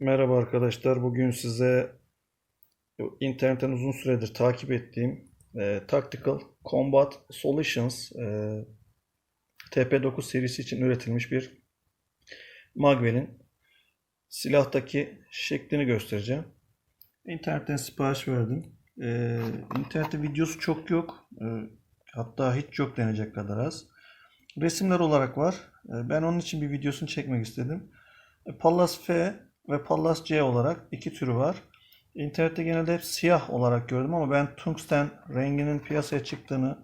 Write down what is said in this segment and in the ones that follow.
Merhaba arkadaşlar. Bugün size internetten uzun süredir takip ettiğim e, Tactical Combat Solutions e, TP9 serisi için üretilmiş bir Magwell'in silahtaki şeklini göstereceğim. İnternetten sipariş verdim. E, internette videosu çok yok. E, hatta hiç yok denecek kadar az. Resimler olarak var. E, ben onun için bir videosunu çekmek istedim. E, Pallas F ve Pallas C olarak iki türü var. İnternette genelde hep siyah olarak gördüm ama ben tungsten renginin piyasaya çıktığını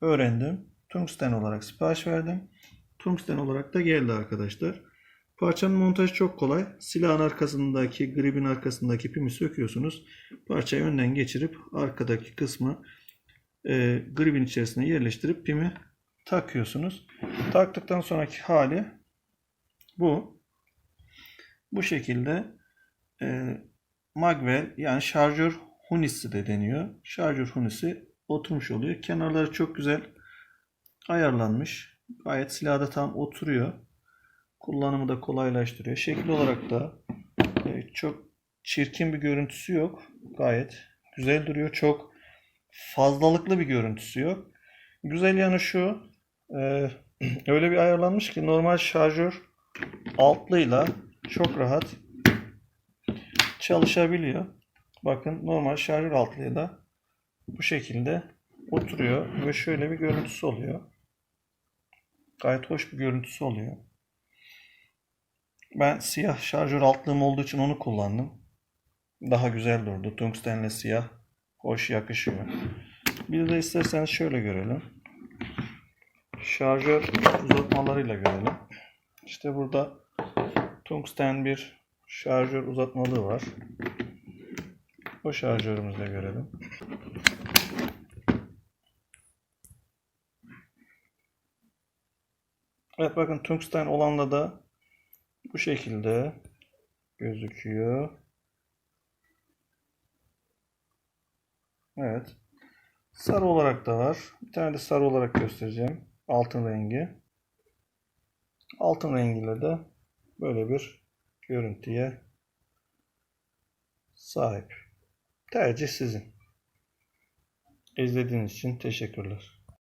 öğrendim. Tungsten olarak sipariş verdim. Tungsten olarak da geldi arkadaşlar. Parçanın montajı çok kolay. Silahın arkasındaki, gribin arkasındaki pimi söküyorsunuz. Parçayı önden geçirip arkadaki kısmı e, gribin içerisine yerleştirip pimi takıyorsunuz. Taktıktan sonraki hali bu. Bu şekilde e, Magwell yani şarjör hunisi de deniyor. Şarjör hunisi oturmuş oluyor. Kenarları çok güzel ayarlanmış. Gayet silahda tam oturuyor. Kullanımı da kolaylaştırıyor. Şekil olarak da e, çok çirkin bir görüntüsü yok. Gayet güzel duruyor. Çok fazlalıklı bir görüntüsü yok. Güzel yanı şu. e, öyle bir ayarlanmış ki normal şarjör altlıyla çok rahat çalışabiliyor. Bakın normal şarjör altlığıyla bu şekilde oturuyor ve şöyle bir görüntüsü oluyor. Gayet hoş bir görüntüsü oluyor. Ben siyah şarjör altlığım olduğu için onu kullandım. Daha güzel durdu. Tungstenle siyah hoş yakışıyor. Bir de isterseniz şöyle görelim. Şarjör uzatmalarıyla görelim. İşte burada tungsten bir şarjör uzatmalığı var. O şarjörümüzü de görelim. Evet bakın tungsten olanla da bu şekilde gözüküyor. Evet. Sarı olarak da var. Bir tane de sarı olarak göstereceğim. Altın rengi. Altın rengiyle de böyle bir görüntüye sahip. Tercih sizin. İzlediğiniz için teşekkürler.